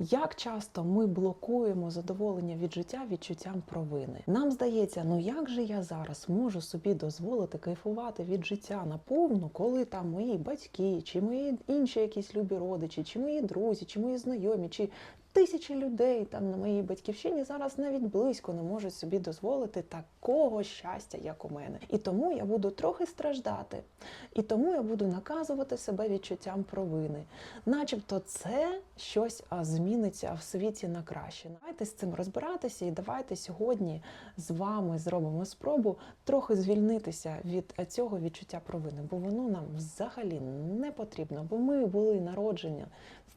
Як часто ми блокуємо задоволення від життя відчуттям провини? Нам здається, ну як же я зараз можу собі дозволити кайфувати від життя наповну, коли там мої батьки, чи мої інші якісь любі родичі, чи мої друзі, чи мої знайомі, чи тисячі людей там на моїй батьківщині зараз навіть близько не можуть собі дозволити такого щастя, як у мене. І тому я буду трохи страждати, і тому я буду наказувати себе відчуттям провини, начебто це щось зміниться в світі на краще. Давайте з цим розбиратися, і давайте сьогодні з вами зробимо спробу трохи звільнитися від е, цього відчуття провини, бо воно нам взагалі не потрібно, бо ми були народжені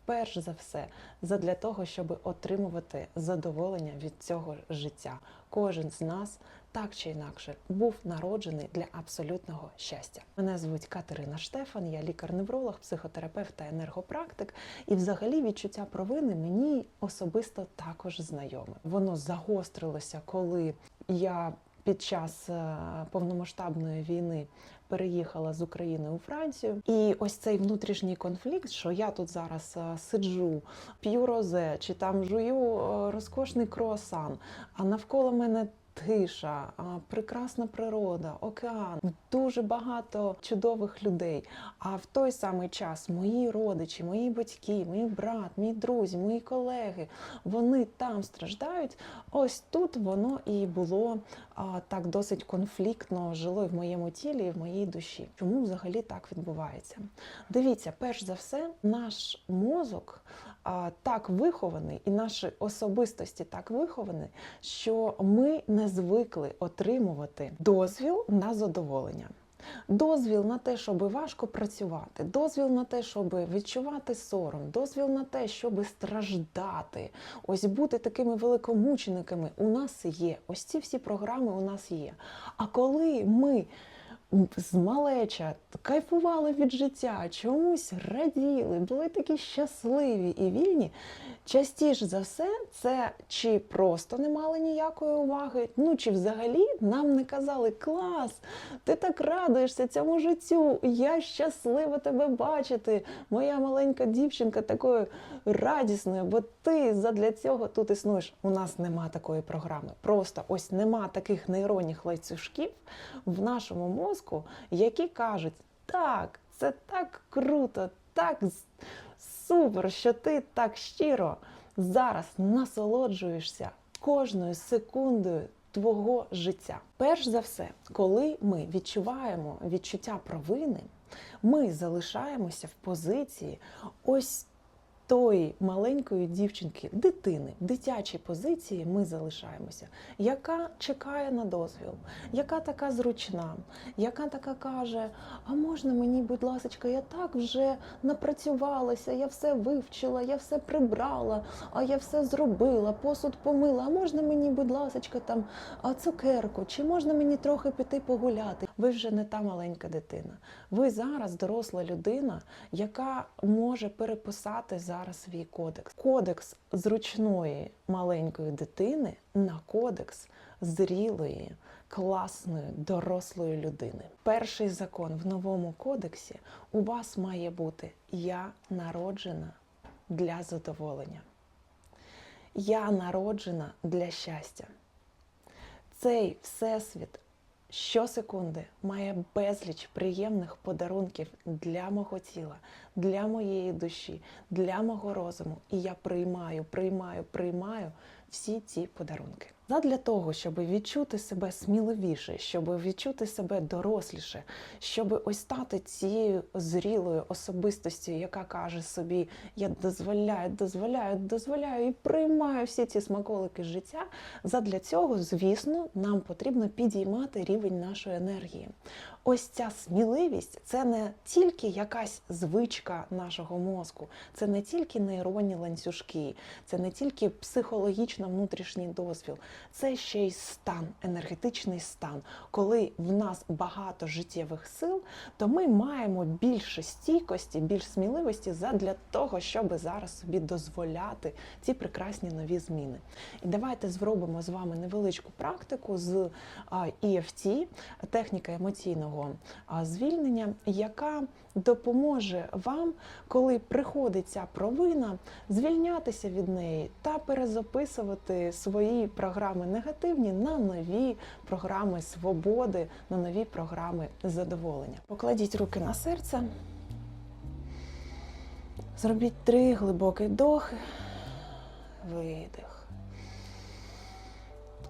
вперше за все задля того, щоб отримувати задоволення від цього життя. Кожен з нас так чи інакше був народжений для абсолютного щастя. Мене звуть Катерина Штефан, я лікар-невролог, психотерапевт та енергопрактик. І взагалі відчуття провини мені особисто також знайоме. Воно загострилося, коли я під час е, повномасштабної війни переїхала з України у Францію. І ось цей внутрішній конфлікт, що я тут зараз е, сиджу, п'ю розе, чи там жую е, розкошний круасан, а навколо мене. Тиша, прекрасна природа, океан, дуже багато чудових людей. А в той самий час мої родичі, мої батьки, мій брат, мій друзі, мої колеги, вони там страждають. Ось тут воно і було а, так досить конфліктно жило і в моєму тілі, і в моїй душі. Чому взагалі так відбувається? Дивіться, перш за все, наш мозок так вихований, і наші особистості так виховані, що ми не звикли отримувати дозвіл на задоволення. Дозвіл на те, щоб важко працювати, дозвіл на те, щоб відчувати сором, дозвіл на те, щоб страждати, ось бути такими великомучениками у нас є. Ось ці всі програми у нас є. А коли ми з малеча кайфували від життя, чомусь раділи, були такі щасливі і вільні. Частіше за все, це чи просто не мали ніякої уваги, ну чи взагалі нам не казали клас, ти так радуєшся цьому життю, я щаслива тебе бачити, моя маленька дівчинка такою радісною, бо ти задля цього тут існуєш. У нас нема такої програми. Просто ось нема таких нейронних ланцюжків в нашому мозку, які кажуть, так, це так круто, так супер, що ти так щиро зараз насолоджуєшся кожною секундою твого життя. Перш за все, коли ми відчуваємо відчуття провини, ми залишаємося в позиції ось тої маленької дівчинки, дитини, дитячій позиції ми залишаємося, яка чекає на дозвіл, яка така зручна, яка така каже: А можна мені, будь ласка, я так вже напрацювалася, я все вивчила, я все прибрала, а я все зробила, посуд помила. А можна мені, будь ласка, там цукерку, чи можна мені трохи піти погуляти? Ви вже не та маленька дитина. Ви зараз доросла людина, яка може переписати зараз свій кодекс. Кодекс зручної маленької дитини на кодекс зрілої, класної, дорослої людини. Перший закон в новому кодексі у вас має бути Я народжена для задоволення. Я народжена для щастя. Цей всесвіт щосекунди має безліч приємних подарунків для мого тіла, для моєї душі, для мого розуму. І я приймаю, приймаю, приймаю всі ці подарунки. Задля того, щоб відчути себе сміливіше, щоб відчути себе доросліше, щоб ось стати цією зрілою особистостю, яка каже собі: я дозволяю, дозволяю, дозволяю і приймаю всі ці смаколики життя. Задля цього, звісно, нам потрібно підіймати рівень нашої енергії. Ось ця сміливість це не тільки якась звичка нашого мозку, це не тільки нейронні ланцюжки, це не тільки психологічно внутрішній дозвіл. це ще й стан, енергетичний стан. Коли в нас багато життєвих сил, то ми маємо більше стійкості, більш сміливості задля того, щоб зараз собі дозволяти ці прекрасні нові зміни. І давайте зробимо з вами невеличку практику з EFT, техніка емоційного звільнення, яка допоможе вам, коли приходить ця провина, звільнятися від неї та перезаписувати свої програми негативні на нові програми свободи, на нові програми задоволення. Покладіть руки на серце. Зробіть три глибокі вдохи, видих.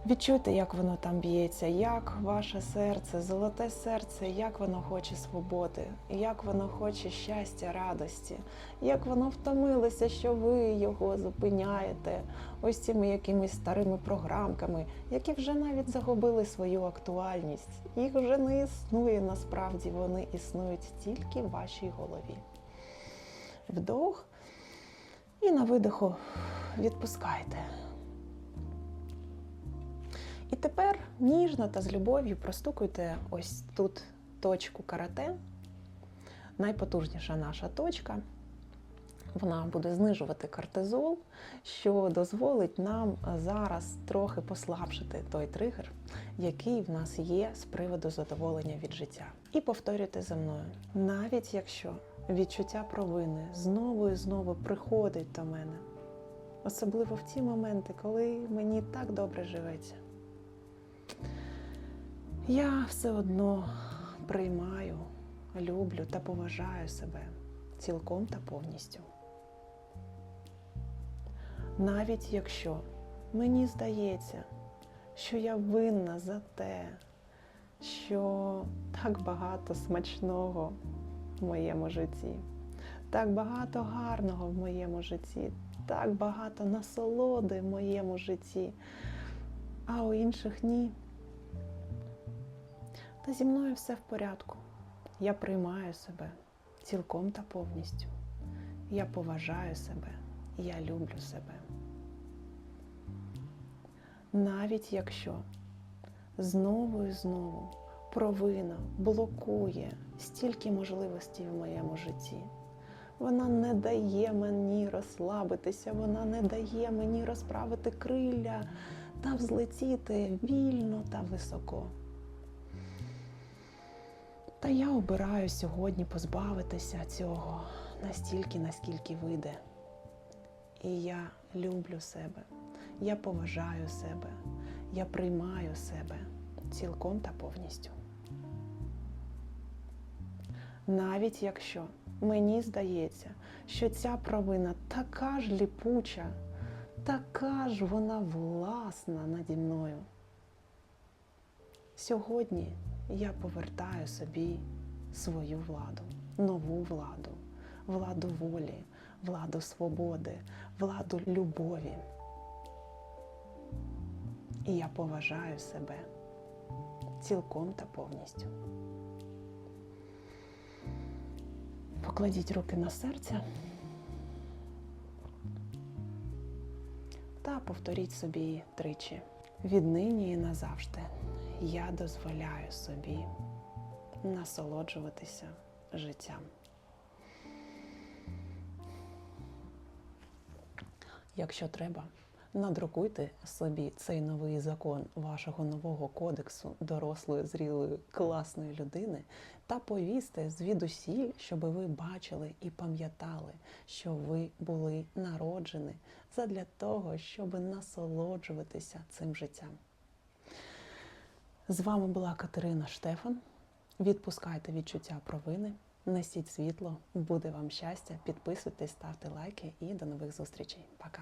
Відчуйте, як воно там б'ється, як ваше серце, золоте серце, як воно хоче свободи, як воно хоче щастя, радості, як воно втомилося, що ви його зупиняєте ось цими якимись старими програмками, які вже навіть загубили свою актуальність. Їх вже не існує насправді, вони існують тільки в вашій голові. Вдох і на видиху відпускайте. І тепер ніжно та з любов'ю простукуйте ось тут точку карате. Найпотужніша наша точка. Вона буде знижувати кортизол, що дозволить нам зараз трохи послабшити той тригер, який в нас є з приводу задоволення від життя. І повторюйте за мною, навіть якщо відчуття провини знову і знову приходить до мене, особливо в ті моменти, коли мені так добре живеться. Я все одно приймаю, люблю та поважаю себе цілком та повністю. Навіть якщо мені здається, що я винна за те, що так багато смачного в моєму житті, так багато гарного в моєму житті, так багато насолоди в моєму житті, а у інших ні. Зі мною все в порядку. Я приймаю себе цілком та повністю. Я поважаю себе, я люблю себе. Навіть якщо знову і знову провина блокує стільки можливостей в моєму житті, вона не дає мені розслабитися, вона не дає мені розправити крилля та взлетіти вільно та високо. Та я обираю сьогодні позбавитися цього настільки, наскільки вийде. І я люблю себе, я поважаю себе, я приймаю себе цілком та повністю. Навіть якщо мені здається, що ця провина така ж ліпуча, така ж вона власна наді мною. Сьогодні я повертаю собі свою владу, нову владу, владу волі, владу свободи, владу любові. І я поважаю себе цілком та повністю. Покладіть руки на серце та повторіть собі тричі. Віднині і назавжди я дозволяю собі насолоджуватися життям. Якщо треба, надрукуйте собі цей новий закон вашого нового кодексу дорослої, зрілої, класної людини та повісьте звідусіль, щоб ви бачили і пам'ятали, що ви були народжені задля того, щоб насолоджуватися цим життям. З вами була Катерина Штефан. Відпускайте відчуття провини, несіть світло, буде вам щастя, підписуйтесь, ставте лайки і до нових зустрічей. Пока!